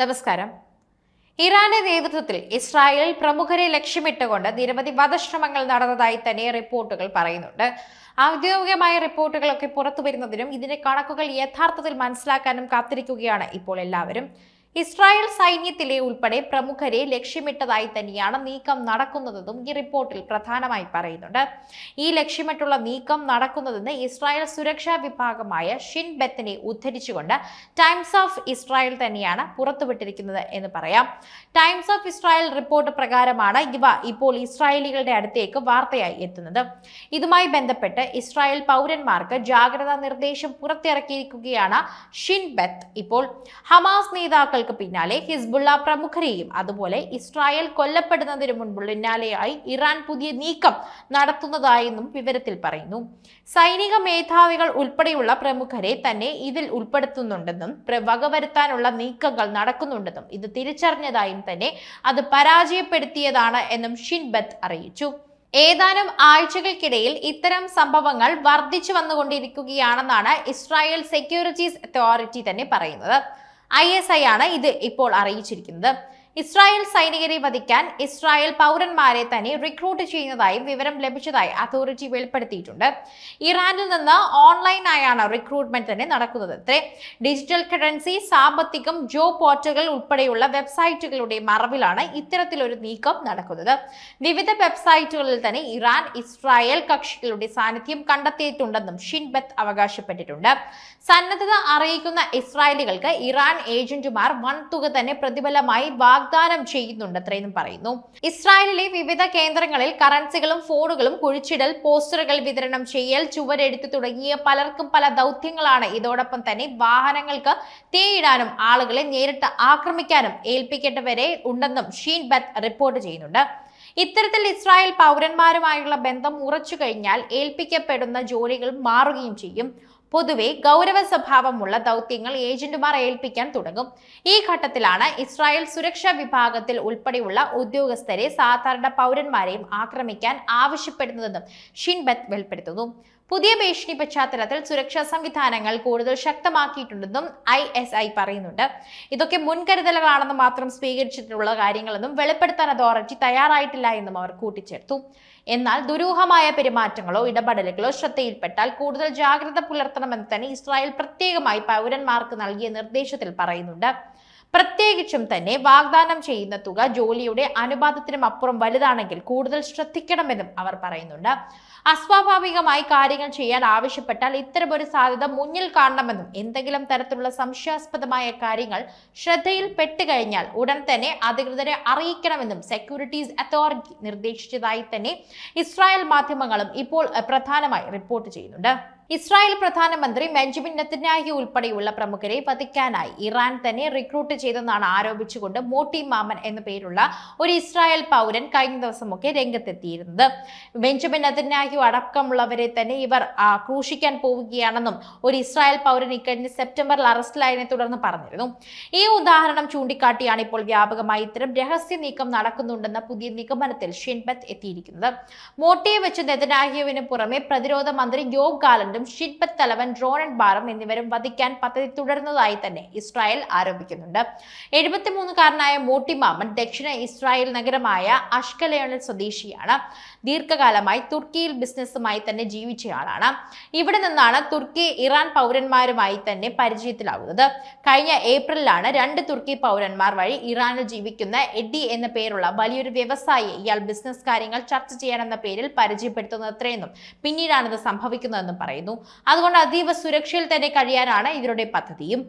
നമസ്കാരം. ഇറാന്റെ നേതൃത്വത്തിൽ ഇസ്രായേലിൽ പ്രമുഖരെ ലക്ഷ്യമിട്ടുകൊണ്ട് നിരവധി വധശ്രമങ്ങൾ നടന്നതായി തന്നെ റിപ്പോർട്ടുകൾ പറയുന്നുണ്ട്. ഔദ്യോഗികമായ റിപ്പോർട്ടുകളൊക്കെ പുറത്തു വരുന്നതിനും ഇതിന്റെ കണക്കുകൾ യഥാർത്ഥത്തിൽ മനസ്സിലാക്കാനും കാത്തിരിക്കുകയാണ് ഇപ്പോൾ എല്ലാവരും. ഇസ്രായേൽ സൈന്യത്തിലെ ഉൾപ്പെടെ പ്രമുഖരെ ലക്ഷ്യമിട്ടതായി തന്നെയാണ് നീക്കം നടക്കുന്നതെന്നും ഈ റിപ്പോർട്ടിൽ പ്രധാനമായി പറയുന്നുണ്ട്. ഈ ലക്ഷ്യമിട്ടുള്ള നീക്കം നടക്കുന്നതെന്ന് ഇസ്രായേൽ സുരക്ഷാ വിഭാഗമായ ഷിൻ ബെത്തിനെ ഉദ്ധരിച്ചുകൊണ്ട് ടൈംസ് ഓഫ് ഇസ്രായേൽ തന്നെയാണ് പുറത്തുവിട്ടിരിക്കുന്നത് എന്ന് പറയാം. ടൈംസ് ഓഫ് ഇസ്രായേൽ റിപ്പോർട്ട് പ്രകാരമാണ് ഇവ ഇപ്പോൾ ഇസ്രായേലികളുടെ അടുത്തേക്ക് വാർത്തയായി എത്തുന്നത്. ഇതുമായി ബന്ധപ്പെട്ട് ഇസ്രായേൽ പൗരന്മാർക്ക് ജാഗ്രതാ നിർദ്ദേശം പുറത്തിറക്കിയിരിക്കുകയാണ് ഷിൻ ബെത്ത് ഇപ്പോൾ. ഹമാസ് നേതാക്കൾക്ക് പിന്നാലെ ഹിസ്ബുള്ള പ്രമുഖരെയും അതുപോലെ ഇസ്രായേൽ കൊല്ലപ്പെടുന്നതിന് മുൻപുള്ള പിന്നാലെയായി ഇറാൻ പുതിയ നീക്കം നടത്തുന്നതായെന്നും വിവരത്തിൽ പറയുന്നു. സൈനിക മേധാവികൾ ഉൾപ്പെടെയുള്ള പ്രമുഖരെ തന്നെ ഇതിൽ ഉൾപ്പെടുത്തുന്നുണ്ടെന്നും വകവരുത്താനുള്ള നീക്കങ്ങൾ നടക്കുന്നുണ്ടെന്നും ഇത് തിരിച്ചറിഞ്ഞതായും തന്നെ അത് പരാജയപ്പെടുത്തിയതാണ് എന്നും ഷിൻബത്ത് അറിയിച്ചു. ഏതാനും ആഴ്ചകൾക്കിടയിൽ ഇത്തരം സംഭവങ്ങൾ വർദ്ധിച്ചു വന്നുകൊണ്ടിരിക്കുകയാണെന്നാണ് ഇസ്രായേൽ സെക്യൂരിറ്റീസ് അതോറിറ്റി തന്നെ പറയുന്നത്. ഐ എസ് ഐ ആണ് ഇത് ഇപ്പോൾ അറിയിച്ചിരിക്കുന്നത്. ഇസ്രായേൽ സൈനികരെ വധിക്കാൻ ഇസ്രായേൽ പൗരന്മാരെ തന്നെ റിക്രൂട്ട് ചെയ്യുന്നതായും വിവരം ലഭിച്ചതായി അതോറിറ്റി വെളിപ്പെടുത്തിയിട്ടുണ്ട്. ഇറാനിൽ നിന്ന് ഓൺലൈനായാണ് റിക്രൂട്ട്മെന്റ് തന്നെ നടക്കുന്നത്. ഡിജിറ്റൽ കറൻസി സാമ്പത്തികം ജോ പോർട്ടലുകൾ ഉൾപ്പെടെയുള്ള വെബ്സൈറ്റുകളുടെ മറവിലാണ് ഇത്തരത്തിലൊരു നീക്കം നടക്കുന്നത്. വിവിധ വെബ്സൈറ്റുകളിൽ തന്നെ ഇറാൻ ഇസ്രായേൽ കക്ഷികളുടെ സാന്നിധ്യം കണ്ടെത്തിയിട്ടുണ്ടെന്നും ഷിൻബത്ത് അവകാശപ്പെട്ടിട്ടുണ്ട്. സന്നദ്ധത അറിയിക്കുന്ന ഇസ്രായേലികൾക്ക് ഇറാൻ ഏജന്റുമാർ വൻതുക തന്നെ പ്രതിഫലമായി വാഗ്ദാനം ചെയ്യുന്നുണ്ടത്രയെന്നും പറയുന്നു. ഇസ്രായേലിലെ വിവിധ കേന്ദ്രങ്ങളിൽ കറൻസികളും ഫോണുകളും കുഴിച്ചിടൽ പോസ്റ്ററുകൾ വിതരണം ചെയ്യൽ ചുവരെടുത്ത് തുടങ്ങിയ പലർക്കും പല ദൗത്യങ്ങളാണ്. ഇതോടൊപ്പം തന്നെ വാഹനങ്ങൾക്ക് തീയിടാനും ആളുകളെ നേരിട്ട് ആക്രമിക്കാനും ഏൽപ്പിക്കേണ്ടവരെ ഉണ്ടെന്നും ഷീൻ ബത്ത് റിപ്പോർട്ട് ചെയ്യുന്നുണ്ട്. ഇത്തരത്തിൽ ഇസ്രായേൽ പൗരന്മാരുമായുള്ള ബന്ധം ഉറച്ചു കഴിഞ്ഞാൽ ഏൽപ്പിക്കപ്പെടുന്ന ജോലികൾ മാറുകയും ചെയ്യും. പൊതുവെ ഗൗരവ സ്വഭാവമുള്ള ദൗത്യങ്ങൾ ഏജന്റുമാർ ഏൽപ്പിക്കാൻ തുടങ്ങും. ഈ ഘട്ടത്തിലാണ് ഇസ്രായേൽ സുരക്ഷാ വിഭാഗത്തിൽ ഉൾപ്പെടെയുള്ള ഉദ്യോഗസ്ഥരെ സാധാരണ പൗരന്മാരെയും ആക്രമിക്കാൻ ആവശ്യപ്പെടുന്നതെന്നും ഷിൻബത്ത് വെളിപ്പെടുത്തുന്നു. പുതിയ ഭീഷണി പശ്ചാത്തലത്തിൽ സുരക്ഷാ സംവിധാനങ്ങൾ കൂടുതൽ ശക്തമാക്കിയിട്ടുണ്ടെന്നും ഐ എസ് ഐ പറയുന്നുണ്ട്. ഇതൊക്കെ മുൻകരുതലുകളാണെന്ന് മാത്രം സ്വീകരിച്ചിട്ടുള്ള കാര്യങ്ങളെന്നും വെളിപ്പെടുത്താൻ അതോറിറ്റി തയ്യാറായിട്ടില്ല എന്നും അവർ കൂട്ടിച്ചേർത്തു. എന്നാൽ ദുരൂഹമായ പെരുമാറ്റങ്ങളോ ഇടപെടലുകളോ ശ്രദ്ധയിൽപ്പെട്ടാൽ കൂടുതൽ ജാഗ്രത പുലർത്തണമെന്ന് തന്നെ ഇസ്രായേൽ പ്രത്യേകമായി പൗരന്മാർക്ക് നൽകിയ നിർദ്ദേശത്തിൽ പറയുന്നുണ്ട്. പ്രത്യേകിച്ചും തന്നെ വാഗ്ദാനം ചെയ്യുന്ന തുക ജോലിയുടെ അനുപാതത്തിനും അപ്പുറം വലുതാണെങ്കിൽ കൂടുതൽ ശ്രദ്ധിക്കണമെന്നും അവർ പറയുന്നുണ്ട്. അസ്വാഭാവികമായി കാര്യങ്ങൾ ചെയ്യാൻ ആവശ്യപ്പെട്ടാൽ ഇത്തരമൊരു സാധ്യത മുന്നിൽ കാണണമെന്നും എന്തെങ്കിലും തരത്തിലുള്ള സംശയാസ്പദമായ കാര്യങ്ങൾ ശ്രദ്ധയിൽ പെട്ടുകഴിഞ്ഞാൽ ഉടൻ തന്നെ അധികൃതരെ അറിയിക്കണമെന്നും സെക്യൂരിറ്റീസ് അതോറിറ്റി നിർദ്ദേശിച്ചതായി തന്നെ ഇസ്രായേൽ മാധ്യമങ്ങളും ഇപ്പോൾ പ്രധാനമായി റിപ്പോർട്ട് ചെയ്യുന്നുണ്ട്. ഇസ്രായേൽ പ്രധാനമന്ത്രി ബെഞ്ചമിൻ നെത്തന്യാഹി ഉൾപ്പെടെയുള്ള പ്രമുഖരെ വധിക്കാനായി ഇറാൻ തന്നെ റിക്രൂട്ട് ചെയ്തെന്നാണ് ആരോപിച്ചുകൊണ്ട് മോട്ടി മാമൻ എന്ന പേരുള്ള ഒരു ഇസ്രായേൽ പൗരൻ കഴിഞ്ഞ ദിവസമൊക്കെ രംഗത്തെത്തിയിരുന്നത്. ബെഞ്ചമിൻ നെത്തന്യാഹു അടക്കമുള്ളവരെ തന്നെ ഇവർ ക്രൂശിക്കാൻ പോവുകയാണെന്നും ഒരു ഇസ്രായേൽ പൗരൻ ഇക്കഴിഞ്ഞ സെപ്റ്റംബറിൽ അറസ്റ്റിലായതിനെ തുടർന്ന് പറഞ്ഞിരുന്നു. ഈ ഉദാഹരണം ചൂണ്ടിക്കാട്ടിയാണ് ഇപ്പോൾ വ്യാപകമായി ഇത്തരം രഹസ്യ നീക്കം നടക്കുന്നുണ്ടെന്ന പുതിയ നിഗമനത്തിൽ ഷിൻബത്ത് എത്തിയിരിക്കുന്നത്. മോട്ടിയെ വെച്ച് നെതന്യാഹുവിന് പുറമെ പ്രതിരോധ മന്ത്രി യോബ് ഗാലന്റും ഷിഡ്ബത്ത് തലവൻ ഡ്രോണൻ ബാറും എന്നിവരും വധിക്കാൻ പദ്ധതി തുടരുന്നതായി തന്നെ ഇസ്രായേൽ ആരോപിക്കുന്നുണ്ട്. എഴുപത്തിമൂന്നുകാരനായ മോട്ടി മാമൻ ദക്ഷിണ ഇസ്രായേൽ നഗരമായ അഷ്കലയോണിൽ സ്വദേശിയാണ്. ദീർഘകാലമായി തുർക്കിയിൽ ബിസിനസ്സുമായി തന്നെ ജീവിച്ചയാളാണ്. ഇവിടെ നിന്നാണ് തുർക്കി ഇറാൻ പൗരന്മാരുമായി തന്നെ പരിചയത്തിലാവുന്നത്. കഴിഞ്ഞ ഏപ്രിലാണ് രണ്ട് തുർക്കി പൗരന്മാർ വഴി ഇറാനിൽ ജീവിക്കുന്ന എഡി എന്ന പേരുള്ള വലിയൊരു വ്യവസായിയെ ഇയാൾ ബിസിനസ് കാര്യങ്ങൾ ചർച്ച ചെയ്യാനെന്ന പേരിൽ പരിചയപ്പെടുത്തുന്നത്രയെന്നും പിന്നീടാണിത് സംഭവിക്കുന്നതെന്നും പറയുന്നു. അതുകൊണ്ട് അതീവ സുരക്ഷയിൽ തന്നെ കഴിയാനാണ് ഇവരുടെ പദ്ധതിയും.